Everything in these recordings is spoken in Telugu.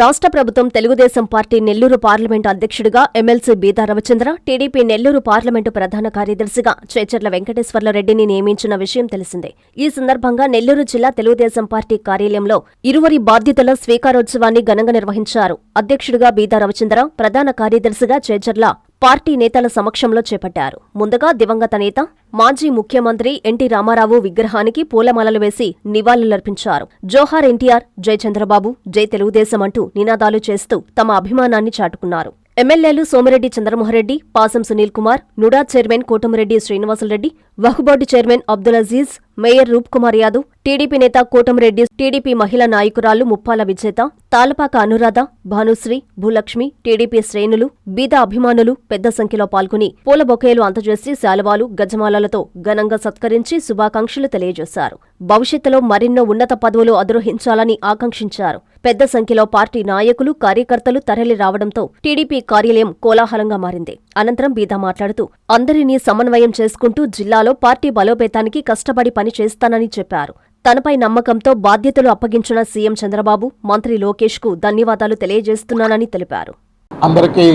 రాష్ట్ర ప్రభుత్వం తెలుగుదేశం పార్టీ నెల్లూరు పార్లమెంటు అధ్యక్షుడిగా MLC Beeda Ravichandra TDP Nellore parliament ప్రధాన కార్యదర్శిగా చేచర్ల వెంకటేశ్వర్లరెడ్డిని నియమించిన విషయం తెలిసిందే. ఈ సందర్భంగా నెల్లూరు జిల్లా తెలుగుదేశం పార్టీ కార్యాలయంలో ఇరువురి బాధ్యతల స్వీకారోత్సవాన్ని ఘనంగా నిర్వహించారు. అధ్యక్షుడిగా బీదా రవిచంద్ర ప్రధాన కార్యదర్శిగా చేచర్ల పార్టీ నేతల సమక్షంలో చేపట్టారు. ముందుగా దివంగత నేత మాజీ ముఖ్యమంత్రి ఎన్టీ రామారావు విగ్రహానికి పూలమాలలు వేసి నివాళులర్పించారు. జోహార్ ఎన్టీఆర్ జై చంద్రబాబు జై తెలుగుదేశం అంటూ నినాదాలు చేస్తూ తమ అభిమానాన్ని చాటుకున్నారు. ఎమ్మెల్యేలు Somireddy Chandramohan Reddy Pasam Sunil Kumar NUDA chairman Kotamreddy Srinivasulu Reddy వహుబోర్డు chairman Abdul Aziz mayor Roop Kumar Yadav TDP నేత కోటంరెడ్డి టీడీపీ మహిళా నాయకురాలు ముప్పాల విజేత తాలపాక అనురాధ భానుశ్రీ భూలక్ష్మి టీడీపీ శ్రేణులు బీద అభిమానులు పెద్ద సంఖ్యలో పాల్గొని పూల బొకేలు అందజేసి శాలువాలు గజమాలలతో ఘనంగా సత్కరించి శుభాకాంక్షలు తెలియజేశారు. భవిష్యత్తులో మరెన్నో ఉన్నత పదవులు అధిరోహించాలని ఆకాంక్షించారు. పెద్ద సంఖ్యలో పార్టీ నాయకులు కార్యకర్తలు తరలి రావడంతో టీడీపీ కార్యాలయం కోలాహలంగా మారింది. అనంతరం బీదా మాట్లాడుతూ అందరినీ సమన్వయం చేసుకుంటూ జిల్లా జిల్లాలో పార్టీ బలోపేతానికి కష్టపడి పని చేస్తానని చెప్పారు. తనపై నమ్మకంతో బాధ్యతలు అప్పగించిన సీఎం చంద్రబాబు మంత్రి లోకేష్కు ధన్యవాదాలు తెలియజేస్తున్నానని తెలిపారు. అందరికీ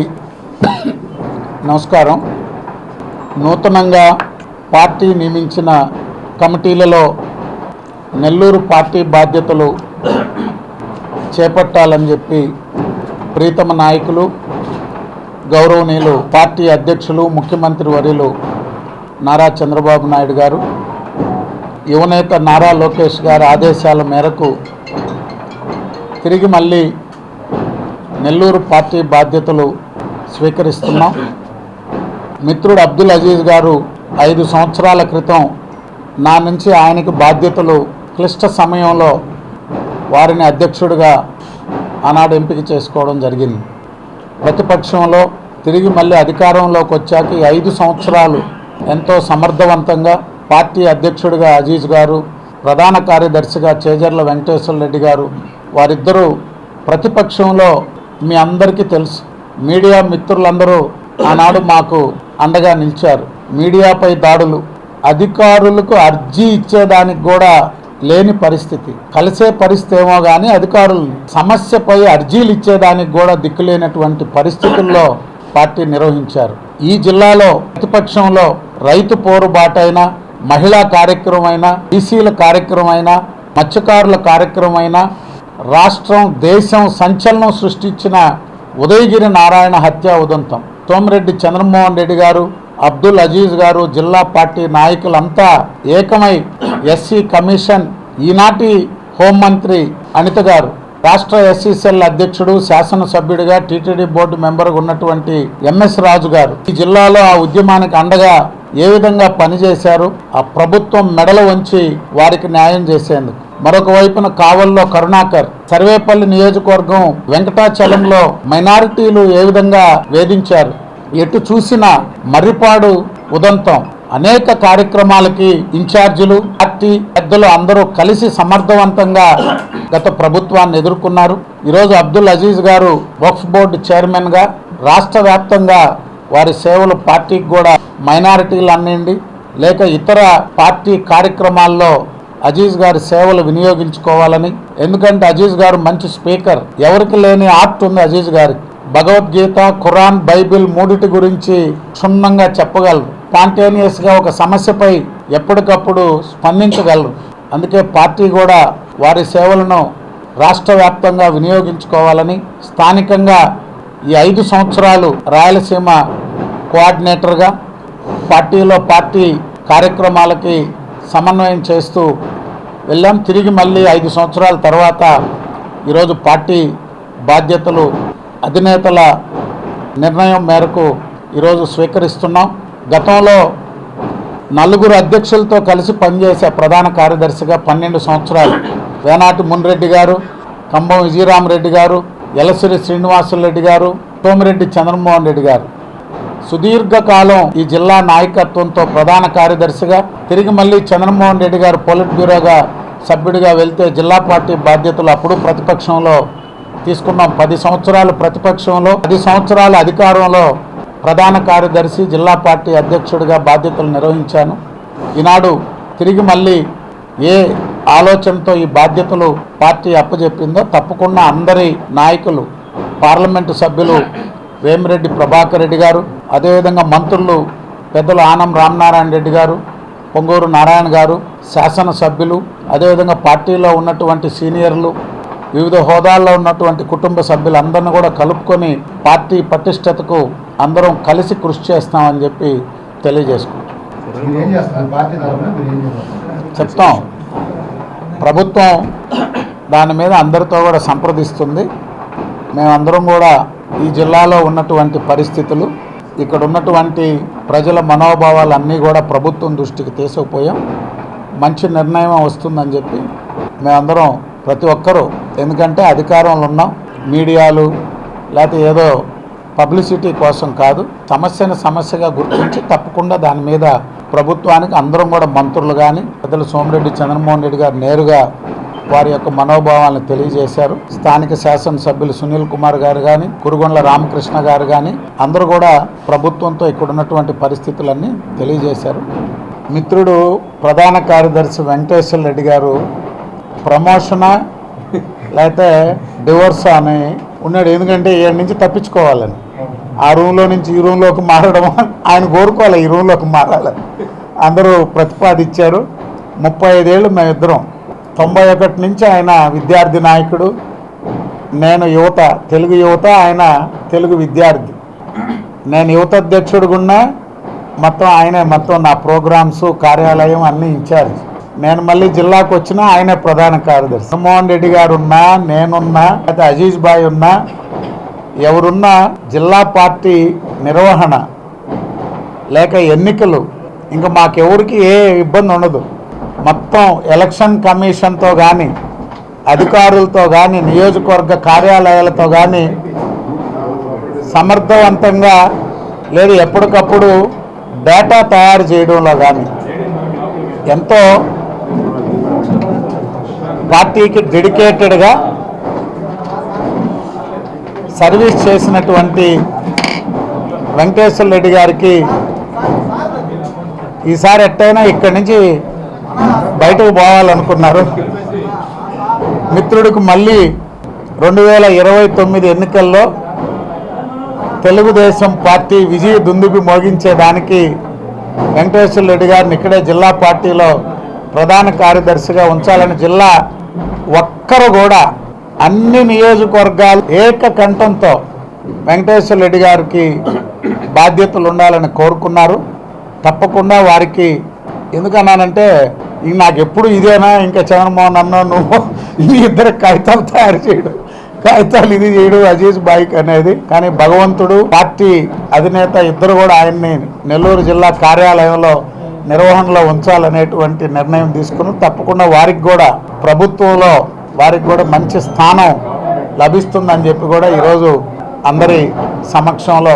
నమస్కారం. నూతనంగా పార్టీ నియమించిన కమిటీలలో నెల్లూరు పార్టీ బాధ్యతలు చేపట్టాలని చెప్పి ప్రీతమ నాయకులు గౌరవనీయులు పార్టీ అధ్యక్షులు ముఖ్యమంత్రి వర్యులు నారా చంద్రబాబు నాయుడు గారు యువనేత నారా లోకేష్ గారి ఆదేశాల మేరకు తిరిగి మళ్ళీ నెల్లూరు పార్టీ బాధ్యతలు స్వీకరిస్తున్నాం. మిత్రుడు అబ్దుల్ అజీజ్ గారు ఐదు సంవత్సరాల క్రితం నా నుంచి ఆయనకు బాధ్యతలు క్లిష్ట సమయంలో వారిని అధ్యక్షుడిగా ఆనాడు ఎంపిక చేసుకోవడం జరిగింది. ప్రతిపక్షంలో తిరిగి మళ్ళీ అధికారంలోకి వచ్చాక ఐదు సంవత్సరాలు ఎంతో సమర్థవంతంగా పార్టీ అధ్యక్షుడిగా అజీజ్ గారు ప్రధాన కార్యదర్శిగా చేజర్ల వెంకటేశ్వర రెడ్డి గారు వారిద్దరూ ప్రతిపక్షంలో మీ అందరికీ తెలుసు. మీడియా మిత్రులందరూ ఆనాడు మాకు అండగా నిలిచారు. మీడియాపై దాడులు అధికారులకు అర్జీ ఇచ్చేదానికి కూడా లేని పరిస్థితి. కలిసే పరిస్థితి ఏమో కానీ అధికారులు సమస్యపై అర్జీలు ఇచ్చేదానికి కూడా దిక్కులేనటువంటి పరిస్థితుల్లో పార్టీ నిర్వహించారు. ఈ జిల్లాలో ప్రతిపక్షంలో రైతు పోరుబాటైనా మహిళా కార్యక్రమమైనా బీసీల కార్యక్రమమైనా మత్స్యకారుల కార్యక్రమమైనా రాష్ట్రం దేశం సంచలనం సృష్టించిన ఉదయగిరి నారాయణ హత్య ఉదంతం. సోమిరెడ్డి చంద్రమోహన్ రెడ్డి గారు అబ్దుల్ అజీజ్ గారు జిల్లా పార్టీ నాయకులంతా ఏకమై ఎస్సీ కమిషన్ ఈనాటి హోంమంత్రి అనిత గారు రాష్ట్ర ఎస్సీసీఎల్ అధ్యక్షుడు శాసనసభ్యుడిగా టీటీడీ బోర్డు మెంబర్గా ఉన్నటువంటి ఎంఎస్ రాజు గారు ఈ జిల్లాలో ఆ ఉద్యమానికి అండగా ఏ విధంగా పనిచేశారు ఆ ప్రభుత్వం మెడలు వంచి వారికి న్యాయం చేసేందుకు. మరొక వైపున కావల్లో కరుణాకర్ సర్వేపల్లి నియోజకవర్గం వెంకటాచలంలో మైనారిటీలు ఏ విధంగా వేధించారు ఎటు చూసినా మర్రిపాడు ఉదంతం. అనేక కార్యక్రమాలకి ఇన్ఛార్జీలు పార్టీ పెద్దలు అందరూ కలిసి సమర్థవంతంగా గత ప్రభుత్వాన్ని ఎదుర్కొన్నారు. ఈరోజు అబ్దుల్ అజీజ్ గారు వక్ఫ్ బోర్డు చైర్మన్గా రాష్ట్ర వ్యాప్తంగా వారి సేవలు పార్టీకి కూడా మైనారిటీలు అన్నిండి లేక ఇతర పార్టీ కార్యక్రమాల్లో అజీజ్ గారి సేవలు వినియోగించుకోవాలని. ఎందుకంటే అజీజ్ గారు మంచి స్పీకర్. ఎవరికి లేని ఆర్ట్ ఉంది అజీజ్ గారికి భగవద్గీత ఖురాన్ బైబిల్ మూడిటి గురించి క్షుణ్ణంగా చెప్పగలరు. స్పాంటేనియస్గా ఒక సమస్యపై ఎప్పటికప్పుడు స్పందించగలరు. అందుకే పార్టీ కూడా వారి సేవలను రాష్ట్ర వ్యాప్తంగా వినియోగించుకోవాలని స్థానికంగా ఈ ఐదు సంవత్సరాలు రాయలసీమ కోఆర్డినేటర్గా పార్టీలో పార్టీ కార్యక్రమాలకి సమన్వయం చేస్తూ వెళ్ళాం. తిరిగి మళ్ళీ ఐదు సంవత్సరాల తర్వాత ఈరోజు పార్టీ బాధ్యతలు అధినేతల నిర్ణయం మేరకు ఈరోజు స్వీకరిస్తున్నాం. గతంలో నలుగురు అధ్యక్షులతో కలిసి పనిచేసే ప్రధాన కార్యదర్శిగా పన్నెండు సంవత్సరాలు వేనాటి మున్రెడ్డి గారు కంభం విజయరామరెడ్డి గారు ఎలసిరి శ్రీనివాసులరెడ్డి గారు సోమిరెడ్డి చంద్రమోహన్ రెడ్డి గారు. సుదీర్ఘకాలం ఈ జిల్లా నాయకత్వంతో ప్రధాన కార్యదర్శిగా తిరిగి మళ్ళీ చంద్రమోహన్ రెడ్డి గారు పోలిట్ బ్యూరోగా సభ్యుడిగా వెళ్తే జిల్లా పార్టీ బాధ్యతలు అప్పుడు ప్రతిపక్షంలో తీసుకున్నాం. పది సంవత్సరాలు ప్రతిపక్షంలో పది సంవత్సరాల అధికారంలో ప్రధాన కార్యదర్శి జిల్లా పార్టీ అధ్యక్షుడిగా బాధ్యతలు నిర్వహించాను. ఈనాడు తిరిగి మళ్ళీ ఏ ఆలోచనతో ఈ బాధ్యతలు పార్టీ అప్పచెప్పిందో తప్పకుండా అందరి నాయకులు పార్లమెంటు సభ్యులు వేమిరెడ్డి ప్రభాకర్ రెడ్డి గారు అదేవిధంగా మంత్రులు పెద్దలు ఆనం రామనారాయణ రెడ్డి గారు పొంగూరు నారాయణ గారు శాసనసభ్యులు అదేవిధంగా పార్టీలో ఉన్నటువంటి సీనియర్లు వివిధ హోదాల్లో ఉన్నటువంటి కుటుంబ సభ్యులందరినీ కూడా కలుపుకొని పార్టీ పటిష్టతకు అందరం కలిసి కృషి చేస్తామని చెప్పి తెలియజేసుకుంటాం చెప్తాం. ప్రభుత్వం దాని మీద అందరితో కూడా సంప్రదిస్తుంది. మేమందరం కూడా ఈ జిల్లాలో ఉన్నటువంటి పరిస్థితులు ఇక్కడ ఉన్నటువంటి ప్రజల మనోభావాలన్నీ కూడా ప్రభుత్వం దృష్టికి తీసుకుపోయాం. మంచి నిర్ణయం వస్తుందని చెప్పి మేమందరం ప్రతి ఒక్కరూ ఎందుకంటే అధికారంలో ఉన్నాం. మీడియాలు లేకపోతే ఏదో పబ్లిసిటీ కోసం కాదు. సమస్యను సమస్యగా గుర్తించి తప్పకుండా దాని మీద ప్రభుత్వానికి అందరం కూడా మంత్రులు కానీ పెద్దలు సోమిరెడ్డి చంద్రమోహన్ రెడ్డి గారు నేరుగా వారి యొక్క మనోభావాలను తెలియజేశారు. స్థానిక శాసనసభ్యులు సునీల్ కుమార్ గారు కానీ కురుగొండ్ల రామకృష్ణ గారు కానీ అందరూ కూడా ప్రభుత్వంతో ఇక్కడ ఉన్నటువంటి పరిస్థితులన్నీ తెలియజేశారు. మిత్రుడు ప్రధాన కార్యదర్శి వెంకటేశ్వర రెడ్డి గారు ప్రమోషన లేకపోతే డివోర్స్ అని ఉన్నాడు. ఎందుకంటే ఈయన నుంచి తప్పించుకోవాలని. ఆ రూమ్లో నుంచి ఈ రూమ్లోకి మారడం ఆయన కోరుకోవాలి ఈ రూమ్లోకి మారాలని. అందరూ ప్రతిపాదించారు. ముప్పై ఐదేళ్ళు మేమిద్దరం. తొంభై ఒకటి నుంచి ఆయన విద్యార్థి నాయకుడు నేను యువత తెలుగు యువత ఆయన తెలుగు విద్యార్థి. నేను యువత అధ్యక్షుడుగున్నా మొత్తం ఆయనే మొత్తం నా ప్రోగ్రామ్స్ కార్యాలయం అన్నీ ఇన్ఛార్జ్. నేను మళ్ళీ జిల్లాకు వచ్చినా ఆయనే ప్రధాన కార్యదర్శి. జగన్మోహన్ రెడ్డి గారు ఉన్నా నేనున్నా లేకపోతే అజీజ్ బాయ్ ఉన్నా ఎవరున్నా జిల్లా పార్టీ నిర్వహణ లేక ఎన్నికలు ఇంకా మాకెవరికి ఏ ఇబ్బంది ఉండదు. మొత్తం ఎలక్షన్ కమిషన్తో కానీ అధికారులతో కానీ నియోజకవర్గ కార్యాలయాలతో కానీ సమర్థవంతంగా లేదు ఎప్పటికప్పుడు డేటా తయారు చేయడంలో కానీ ఎంతో పార్టీకి డెడికేటెడ్గా సర్వీస్ చేసినటువంటి వెంకటేశ్వర రెడ్డి గారికి ఈసారి ఎట్టయినా ఇక్కడి నుంచి బయటకు పోవాలనుకున్నారు. మిత్రుడికి మళ్ళీ రెండు వేల ఇరవై తొమ్మిది ఎన్నికల్లో తెలుగుదేశం పార్టీ విజయ దుందుబి మోగించేదానికి వెంకటేశ్వర రెడ్డి గారిని ఇక్కడే జిల్లా పార్టీలో ప్రధాన కార్యదర్శిగా ఉంచాలని జిల్లా ఒక్కరు కూడా అన్ని నియోజకవర్గాలు ఏకకంఠంతో వెంకటేశ్వర రెడ్డి గారికి బాధ్యతలు ఉండాలని కోరుకున్నారు. తప్పకుండా వారికి ఎందుకన్నానంటే ఇంక నాకు ఎప్పుడు ఇదేనా? ఇంకా చంద్రమోహన్ అన్న నువ్వు ఈ ఇద్దరు కాగితాలు తయారు చేయడం కాగితాలు ఇది చేయడు అజీజ్ బాయిక్ అనేది. కానీ భగవంతుడు పార్టీ అధినేత ఇద్దరు కూడా ఆయన్ని నెల్లూరు జిల్లా కార్యాలయంలో నిర్వహణలో ఉంచాలనేటువంటి నిర్ణయం తీసుకుని తప్పకుండా వారికి కూడా ప్రభుత్వంలో వారికి కూడా మంచి స్థానం లభిస్తుందని చెప్పి కూడా ఈరోజు అందరి సమక్షంలో